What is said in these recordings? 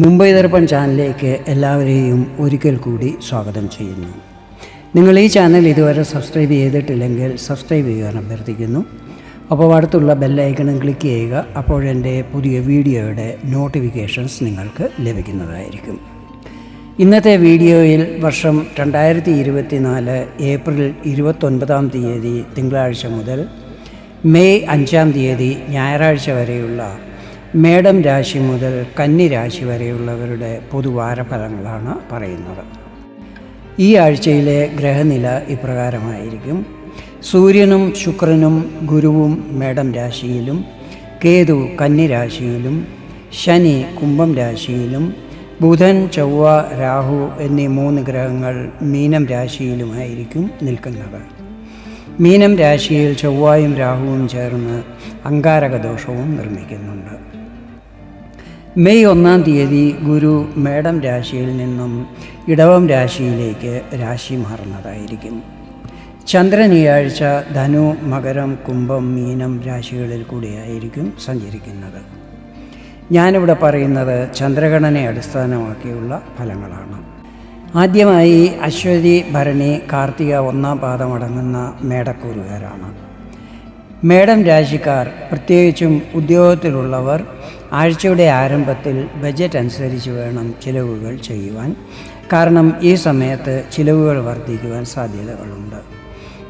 മുംബൈ ദർപ്പൺ ചാനലിലേക്ക് എല്ലാവരെയും ഒരിക്കൽ കൂടി സ്വാഗതം ചെയ്യുന്നു. നിങ്ങൾ ഈ ചാനൽ ഇതുവരെ സബ്സ്ക്രൈബ് ചെയ്തിട്ടില്ലെങ്കിൽ സബ്സ്ക്രൈബ് ചെയ്യാൻ അഭ്യർത്ഥിക്കുന്നു. അപ്പോൾ അടുത്തുള്ള ബെല്ലൈക്കണും ക്ലിക്ക് ചെയ്യുക. അപ്പോഴെന്റെ പുതിയ വീഡിയോയുടെ നോട്ടിഫിക്കേഷൻസ് നിങ്ങൾക്ക് ലഭിക്കുന്നതായിരിക്കും. ഇന്നത്തെ വീഡിയോയിൽ വർഷം രണ്ടായിരത്തി ഇരുപത്തി നാല് ഏപ്രിൽ ഇരുപത്തൊൻപതാം തീയതി തിങ്കളാഴ്ച മുതൽ മെയ് അഞ്ചാം തീയതി ഞായറാഴ്ച വരെയുള്ള മേടം രാശി മുതൽ കന്നി രാശി വരെയുള്ളവരുടെ പൊതുവാരഫലങ്ങളാണ് പറയുന്നത്. ഈ ആഴ്ചയിലെ ഗ്രഹനില ഇപ്രകാരമായിരിക്കും. സൂര്യനും ശുക്രനും ഗുരുവും മേടം രാശിയിലും കേതു കന്നി രാശിയിലും ശനി കുംഭം രാശിയിലും ബുധൻ ചൊവ്വ രാഹു എന്നീ മൂന്ന് ഗ്രഹങ്ങൾ മീനം രാശിയിലുമായിരിക്കും നിൽക്കുന്നത്. മീനം രാശിയിൽ ചൊവ്വായും രാഹുവും ചേർന്ന് അങ്കാരക ദോഷവും നിർമ്മിക്കുന്നുണ്ട്. മെയ് ഒന്നാം തീയതി ഗുരു മേടം രാശിയിൽ നിന്നും ഇടവം രാശിയിലേക്ക് രാശി മാറുന്നതായിരിക്കും. ചന്ദ്രൻ ഈ ആഴ്ച ധനു മകരം കുംഭം മീനം രാശികളിൽ കൂടിയായിരിക്കും സഞ്ചരിക്കുന്നത്. ഞാനിവിടെ പറയുന്നത് ചന്ദ്രഗണനെ അടിസ്ഥാനമാക്കിയുള്ള ഫലങ്ങളാണ്. ആദ്യമായി അശ്വതി ഭരണി കാർത്തിക ഒന്നാം പാദമടങ്ങുന്ന മേടക്കൂറുകാരാണ്. മേടം രാശിക്കാർ പ്രത്യേകിച്ചും ഉദ്യോഗത്തിലുള്ളവർ ആഴ്ചയുടെ ആരംഭത്തിൽ ബജറ്റ് അനുസരിച്ച് വേണം ചിലവുകൾ ചെയ്യുവാൻ. കാരണം ഈ സമയത്ത് ചിലവുകൾ വർദ്ധിക്കുവാൻ സാധ്യതകളുണ്ട്.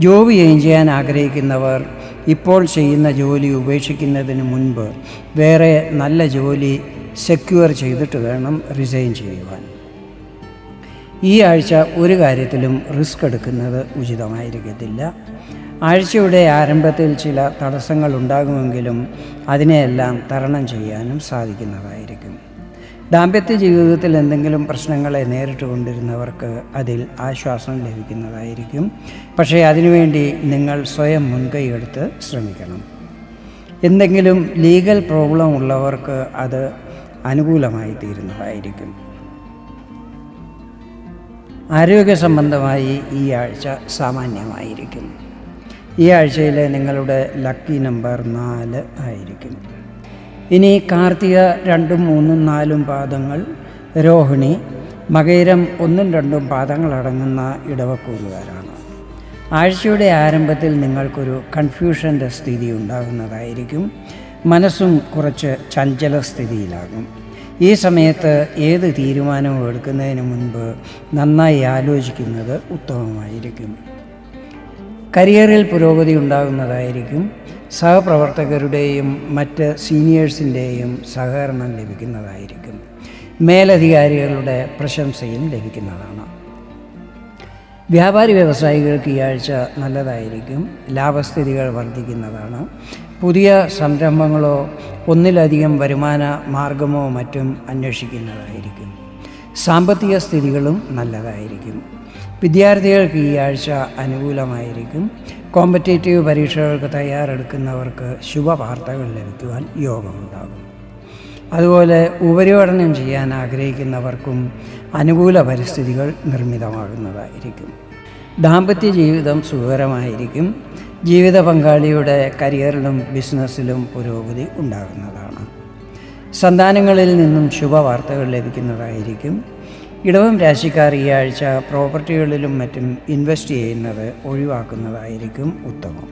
ജോബ് ചെയ്യാൻ ആഗ്രഹിക്കുന്നവർ ഇപ്പോൾ ചെയ്യുന്ന ജോലി ഉപേക്ഷിക്കുന്നതിന് മുൻപ് വേറെ നല്ല ജോലി സെക്യൂർ ചെയ്തിട്ട് വേണം റിസൈൻ ചെയ്യുവാൻ. ഈ ആഴ്ച ഒരു കാര്യത്തിലും റിസ്ക് എടുക്കുന്നത് ഉചിതമായിരിക്കത്തില്ല. ആഴ്ചയുടെ ആരംഭത്തിൽ ചില തടസ്സങ്ങൾ ഉണ്ടാകുമെങ്കിലും അതിനെയെല്ലാം തരണം ചെയ്യാനും സാധിക്കുന്നതായിരിക്കും. ദാമ്പത്യ ജീവിതത്തിൽ എന്തെങ്കിലും പ്രശ്നങ്ങളെ നേരിട്ട് കൊണ്ടിരുന്നവർക്ക് അതിൽ ആശ്വാസം ലഭിക്കുന്നതായിരിക്കും. പക്ഷേ അതിനുവേണ്ടി നിങ്ങൾ സ്വയം മുൻകൈയെടുത്ത് ശ്രമിക്കണം. എന്തെങ്കിലും ലീഗൽ പ്രോബ്ലം ഉള്ളവർക്ക് അത് അനുകൂലമായി തീരുന്നതായിരിക്കും ആരോഗ്യ സംബന്ധമായി ഈ ആഴ്ച സാമാന്യമായിരിക്കും. ഈ ആഴ്ചയിലെ നിങ്ങളുടെ ലക്കി നമ്പർ നാല് ആയിരിക്കും. ഇനി കാർത്തിക രണ്ടും മൂന്നും നാലും പാദങ്ങൾ രോഹിണി മകയിരം ഒന്നും രണ്ടും പാദങ്ങളടങ്ങുന്ന ഇടവക്കൂറുകാരാണ്. ആഴ്ചയുടെ ആരംഭത്തിൽ നിങ്ങൾക്കൊരു കൺഫ്യൂഷന്റെ സ്ഥിതി ഉണ്ടാകുന്നതായിരിക്കും. മനസ്സും കുറച്ച് ചഞ്ചല സ്ഥിതിയിലാകും. ഈ സമയത്ത് ഏത് തീരുമാനവും എടുക്കുന്നതിന് മുൻപ് നന്നായി ആലോചിക്കുന്നത് ഉത്തമമായിരിക്കും. കരിയറിൽ പുരോഗതി ഉണ്ടാകുന്നതായിരിക്കും. സഹപ്രവർത്തകരുടെയും മറ്റ് സീനിയേഴ്സിന്റെയും സഹകരണം ലഭിക്കുന്നതായിരിക്കും. മേലധികാരികളുടെ പ്രശംസയും ലഭിക്കുന്നതാണ്. വ്യാപാരി വ്യവസായികൾക്ക് ഈ ആഴ്ച നല്ലതായിരിക്കും. ലാഭസ്ഥിതികൾ വർദ്ധിക്കുന്നതാണ്. പുതിയ സംരംഭങ്ങളോ ഒന്നിലധികം വരുമാന മാർഗമോ മറ്റും അന്വേഷിക്കുന്നതായിരിക്കും. സാമ്പത്തിക സ്ഥിതികളും നല്ലതായിരിക്കും. വിദ്യാർത്ഥികൾക്ക് ഈ ആഴ്ച അനുകൂലമായിരിക്കും. കോമ്പറ്റേറ്റീവ് പരീക്ഷകൾക്ക് തയ്യാറെടുക്കുന്നവർക്ക് ശുഭവാർത്തകൾ ലഭിക്കുവാൻ യോഗമുണ്ടാകും. അതുപോലെ ഉപരിപഠനം ചെയ്യാൻ ആഗ്രഹിക്കുന്നവർക്കും അനുകൂല പരിസ്ഥിതികൾ നിർമ്മിതമാകുന്നതായിരിക്കും. ദാമ്പത്യ ജീവിതം സുഖകരമായിരിക്കും. ജീവിത പങ്കാളിയുടെ കരിയറിലും ബിസിനസ്സിലും പുരോഗതി ഉണ്ടാകുന്നതാണ്. സന്താനങ്ങളിൽ നിന്നും ശുഭവാർത്തകൾ ലഭിക്കുന്നതായിരിക്കും. ഇടവം രാശിക്കാർ ഈ ആഴ്ച പ്രോപ്പർട്ടികളിലും മറ്റും ഇൻവെസ്റ്റ് ചെയ്യുന്നത് ഒഴിവാക്കുന്നതായിരിക്കും ഉത്തമം.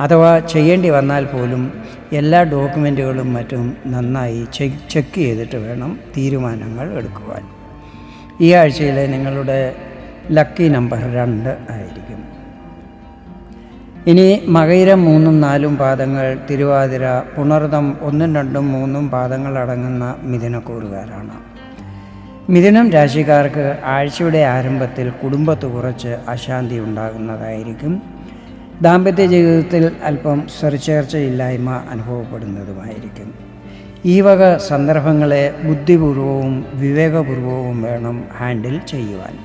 അഥവാ ചെയ്യേണ്ടി വന്നാൽ പോലും എല്ലാ ഡോക്യുമെന്റുകളും മറ്റും നന്നായി ചെക്ക് ചെയ്തിട്ട് വേണം തീരുമാനങ്ങൾ എടുക്കുവാൻ. ഈ ആഴ്ചയിലെ നിങ്ങളുടെ ലക്കി നമ്പർ രണ്ട് ആയിരിക്കും. ഇനി മകയിരം മൂന്നും നാലും പാദങ്ങൾ തിരുവാതിര പുണർതം ഒന്നും രണ്ടും മൂന്നും പാദങ്ങൾ അടങ്ങുന്ന മിഥുനക്കൂറുകാരാണ്. മിഥുനം രാശിക്കാർക്ക് ആഴ്ചയുടെ ആരംഭത്തിൽ കുടുംബത്ത് കുറച്ച് അശാന്തി ഉണ്ടാകുന്നതായിരിക്കും. ദാമ്പത്യ ജീവിതത്തിൽ അല്പം സ്വരച്ചേർച്ചയില്ലായ്മ അനുഭവപ്പെടുന്നതുമായിരിക്കും. ഈ വക സന്ദർഭങ്ങളെ ബുദ്ധിപൂർവവും വിവേകപൂർവവും വേണം ഹാൻഡിൽ ചെയ്യുവാൻ.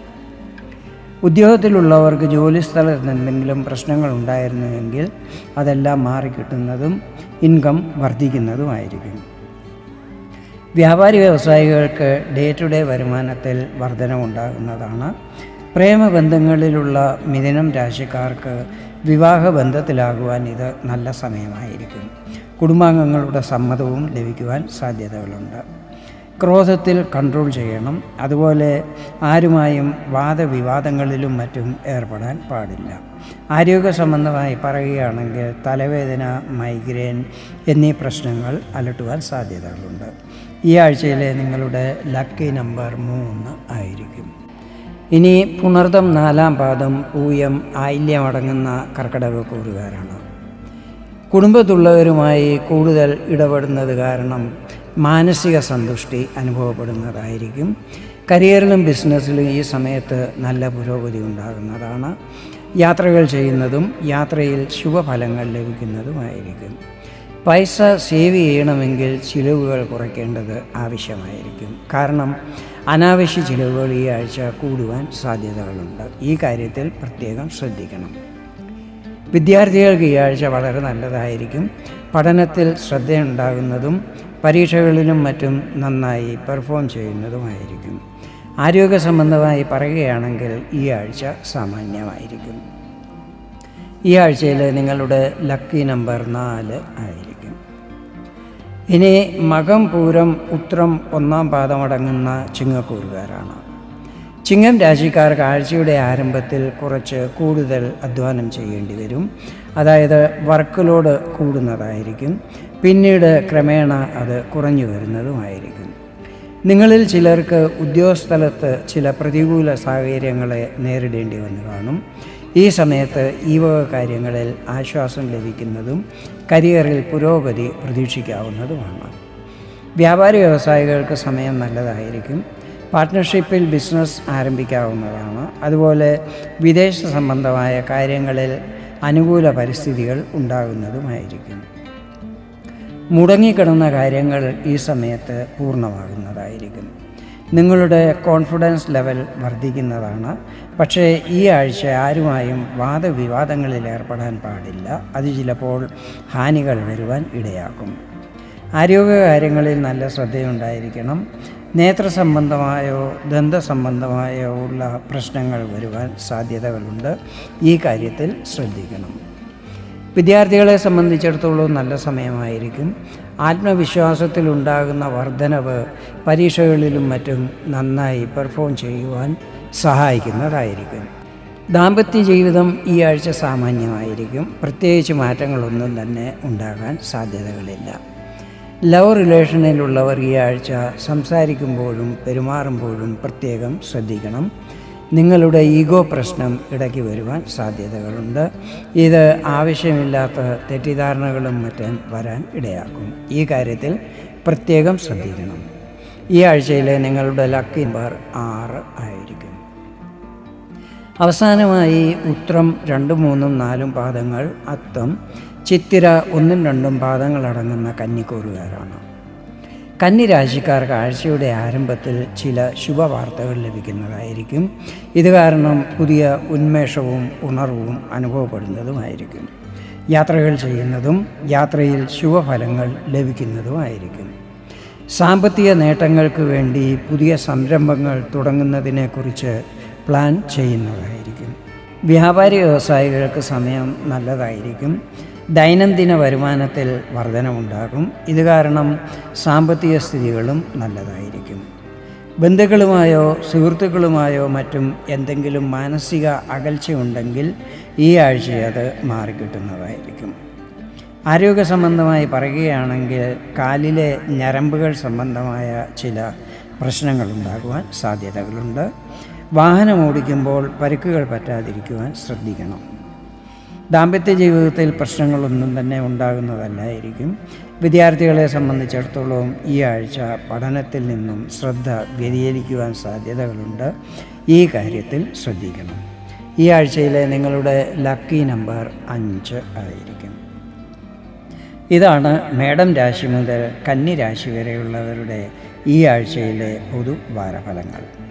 ഉദ്യോഗത്തിലുള്ളവർക്ക് ജോലിസ്ഥലത്ത് എന്തെങ്കിലും പ്രശ്നങ്ങൾ ഉണ്ടായിരുന്നുവെങ്കിൽ അതെല്ലാം മാറിക്കിട്ടുന്നതും ഇൻകം വർദ്ധിക്കുന്നതുമായിരിക്കും. വ്യാപാരി വ്യവസായികൾക്ക് ഡേ ടു ഡേ വരുമാനത്തിൽ വർധനവുണ്ടാകുന്നതാണ്. പ്രേമബന്ധങ്ങളിലുള്ള മിഥുനം രാശിക്കാർക്ക് വിവാഹ ബന്ധത്തിലാകുവാൻ ഇത് നല്ല സമയമായിരിക്കും. കുടുംബാംഗങ്ങളുടെ സമ്മതവും ലഭിക്കുവാൻ സാധ്യതകളുണ്ട്. ക്രോധത്തിൽ കൺട്രോൾ ചെയ്യണം. അതുപോലെ ആരുമായും വാദവിവാദങ്ങളിലും മറ്റും ഏർപ്പെടാൻ പാടില്ല. ആരോഗ്യ സംബന്ധമായി പറയുകയാണെങ്കിൽ തലവേദന മൈഗ്രെയിൻ എന്നീ പ്രശ്നങ്ങൾ അലട്ടുവാൻ സാധ്യതകളുണ്ട്. ഈ ആഴ്ചയിലെ നിങ്ങളുടെ ലക്കി നമ്പർ മൂന്ന് ആയിരിക്കും. ഇനി പുണർദം നാലാം പാദം പൂയം ആയില്യം അടങ്ങുന്ന കർക്കിടക കൂറുകാരാണ്. കുടുംബത്തുള്ളവരുമായി കൂടുതൽ ഇടപെടുന്നത് കാരണം മാനസിക സന്തുഷ്ടി അനുഭവപ്പെടുന്നതായിരിക്കും. കരിയറിലും ബിസിനസ്സിലും ഈ സമയത്ത് നല്ല പുരോഗതി ഉണ്ടാകുന്നതാണ്. യാത്രകൾ ചെയ്യുന്നതും യാത്രയിൽ ശുഭഫലങ്ങൾ ലഭിക്കുന്നതുമായിരിക്കും. പൈസ സേവ് ചെയ്യണമെങ്കിൽ ചിലവുകൾ കുറയ്ക്കേണ്ടത് ആവശ്യമായിരിക്കും. കാരണം അനാവശ്യ ചിലവുകൾ ഈ ആഴ്ച കൂടുവാൻ സാധ്യതകളുണ്ട്. ഈ കാര്യത്തിൽ പ്രത്യേകം ശ്രദ്ധിക്കണം. വിദ്യാർത്ഥികൾക്ക് ഈ ആഴ്ച വളരെ നല്ലതായിരിക്കും. പഠനത്തിൽ ശ്രദ്ധയുണ്ടാകുന്നതും പരീക്ഷകളിലും മറ്റും നന്നായി പെർഫോം ചെയ്യുന്നതുമായിരിക്കും. ആരോഗ്യ സംബന്ധമായി പറയുകയാണെങ്കിൽ ഈ ആഴ്ച സാമാന്യമായിരിക്കും. ഈ ആഴ്ചയിൽ നിങ്ങളുടെ ലക്കി നമ്പർ നാല് ആയിരിക്കും. ഇനി മകം പൂരം ഉത്രം ഒന്നാം പാദമടങ്ങുന്ന ചിങ്ങക്കൂറുകാരാണ്. ചിങ്ങം രാശിക്കാർ ആഴ്ചയുടെ ആരംഭത്തിൽ കുറച്ച് കൂടുതൽ അധ്വാനം ചെയ്യേണ്ടി വരും. അതായത് വർക്ക് ലോഡ് കൂടുന്നതായിരിക്കും. പിന്നീട് ക്രമേണ അത് കുറഞ്ഞു വരുന്നതുമായിരിക്കും. നിങ്ങളിൽ ചിലർക്ക് ഉദ്യോഗസ്ഥലത്ത് ചില പ്രതികൂല സാഹചര്യങ്ങളെ നേരിടേണ്ടി വന്നു കാണും. ഈ സമയത്ത് ഈ വക കാര്യങ്ങളിൽ ആശ്വാസം ലഭിക്കുന്നതും കരിയറിൽ പുരോഗതി പ്രതീക്ഷിക്കാവുന്നതുമാണ്. വ്യാപാര വ്യവസായികൾക്ക് സമയം നല്ലതായിരിക്കും. പാർട്ട്ണർഷിപ്പിൽ ബിസിനസ് ആരംഭിക്കാവുന്നതാണ്. അതുപോലെ വിദേശ സംബന്ധമായ കാര്യങ്ങളിൽ അനുകൂല പരിസ്ഥിതികൾ ഉണ്ടാകുന്നതുമായിരിക്കും. മുടങ്ങിക്കിടന്ന കാര്യങ്ങൾ ഈ സമയത്ത് പൂർണമാകുന്നതായിരിക്കും. നിങ്ങളുടെ കോൺഫിഡൻസ് ലെവൽ വർദ്ധിക്കുന്നതാണ്. പക്ഷേ ഈ ആഴ്ച ആരുമായും വാദവിവാദങ്ങളിൽ ഏർപ്പെടാൻ പാടില്ല. അത് ചിലപ്പോൾ ഹാനികൾ വരുവാൻ ഇടയാക്കും. ആരോഗ്യകാര്യങ്ങളിൽ നല്ല ശ്രദ്ധയുണ്ടായിരിക്കണം. നേത്ര സംബന്ധമായോ ദന്ത സംബന്ധമായോ ഉള്ള പ്രശ്നങ്ങൾ വരുവാൻ സാധ്യതകളുണ്ട്. ഈ കാര്യത്തിൽ ശ്രദ്ധിക്കണം. വിദ്യാർത്ഥികളെ സംബന്ധിച്ചിടത്തോളം നല്ല സമയമായിരിക്കും. ആത്മവിശ്വാസത്തിലുണ്ടാകുന്ന വർധനവ് പരീക്ഷകളിലും മറ്റും നന്നായി പെർഫോം ചെയ്യുവാൻ സഹായിക്കുന്നതായിരിക്കും. ദാമ്പത്യ ജീവിതം ഈ ആഴ്ച സാമാന്യമായിരിക്കും. പ്രത്യേകിച്ച് മാറ്റങ്ങളൊന്നും തന്നെ ഉണ്ടാകാൻ സാധ്യതകളില്ല. ലവ് റിലേഷനിലുള്ളവർ ഈ ആഴ്ച സംസാരിക്കുമ്പോഴും പെരുമാറുമ്പോഴും പ്രത്യേകം ശ്രദ്ധിക്കണം. നിങ്ങളുടെ ഈഗോ പ്രശ്നം ഇടയ്ക്ക് വരുവാൻ സാധ്യതകളുണ്ട്. ഇത് ആവശ്യമില്ലാത്ത തെറ്റിദ്ധാരണകളും മറ്റും വരാൻ ഇടയാക്കും. ഈ കാര്യത്തിൽ പ്രത്യേകം ശ്രദ്ധിക്കണം. ഈ ആഴ്ചയിലെ നിങ്ങളുടെ ലക്കി നമ്പർ ആറ് ആയിരിക്കും. അവസാനമായി ഉത്രം രണ്ടും മൂന്നും നാലും പാദങ്ങൾ അത്തം ചിത്തിര ഒന്നും രണ്ടും പാദങ്ങളടങ്ങുന്ന കന്നിക്കൂറുകാരാണ് കന്നി കാഴ്ചയുടെ ആരംഭത്തിൽ ചില ശുഭവാർത്തകൾ ലഭിക്കുന്നതായിരിക്കും. ഇത് കാരണം പുതിയ ഉന്മേഷവും ഉണർവും അനുഭവപ്പെടുന്നതുമായിരിക്കും. യാത്രകൾ ചെയ്യുന്നതും യാത്രയിൽ ശുഭഫലങ്ങൾ ലഭിക്കുന്നതുമായിരിക്കും. സാമ്പത്തിക നേട്ടങ്ങൾക്ക് വേണ്ടി പുതിയ സംരംഭങ്ങൾ തുടങ്ങുന്നതിനെക്കുറിച്ച് പ്ലാൻ ചെയ്യുന്നതായിരിക്കും. വ്യാപാരി വ്യവസായികൾക്ക് സമയം നല്ലതായിരിക്കും. ദൈനംദിന വരുമാനത്തിൽ വർധനമുണ്ടാകും. ഇത് കാരണം സാമ്പത്തിക സ്ഥിതികളും നല്ലതായിരിക്കും. ബന്ധുക്കളുമായോ സുഹൃത്തുക്കളുമായോ മറ്റും എന്തെങ്കിലും മാനസിക അകൽച്ചയുണ്ടെങ്കിൽ ഈ ആഴ്ച അത് മാറിക്കിട്ടുന്നതായിരിക്കും. ആരോഗ്യ സംബന്ധമായി പറയുകയാണെങ്കിൽ കാലിലെ ഞരമ്പുകൾ സംബന്ധമായ ചില പ്രശ്നങ്ങൾ ഉണ്ടാകുവാൻ സാധ്യതകളുണ്ട്. വാഹനം ഓടിക്കുമ്പോൾ പരിക്കുകൾ പറ്റാതിരിക്കുവാൻ ശ്രദ്ധിക്കണം. ദാമ്പത്യ ജീവിതത്തിൽ പ്രശ്നങ്ങളൊന്നും തന്നെ ഉണ്ടാകുന്നതല്ലായിരിക്കും. വിദ്യാർത്ഥികളെ സംബന്ധിച്ചിടത്തോളം ഈ ആഴ്ച പഠനത്തിൽ നിന്നും ശ്രദ്ധ വ്യതിചലിക്കുവാൻ സാധ്യതകളുണ്ട്. ഈ കാര്യത്തിൽ ശ്രദ്ധിക്കണം. ഈ ആഴ്ചയിലെ നിങ്ങളുടെ ലക്കി നമ്പർ അഞ്ച് ആയിരിക്കും. ഇതാണ് മേഡം രാശി മുതൽ കന്നി രാശി വരെയുള്ളവരുടെ ഈ ആഴ്ചയിലെ പൊതു വാരഫലങ്ങൾ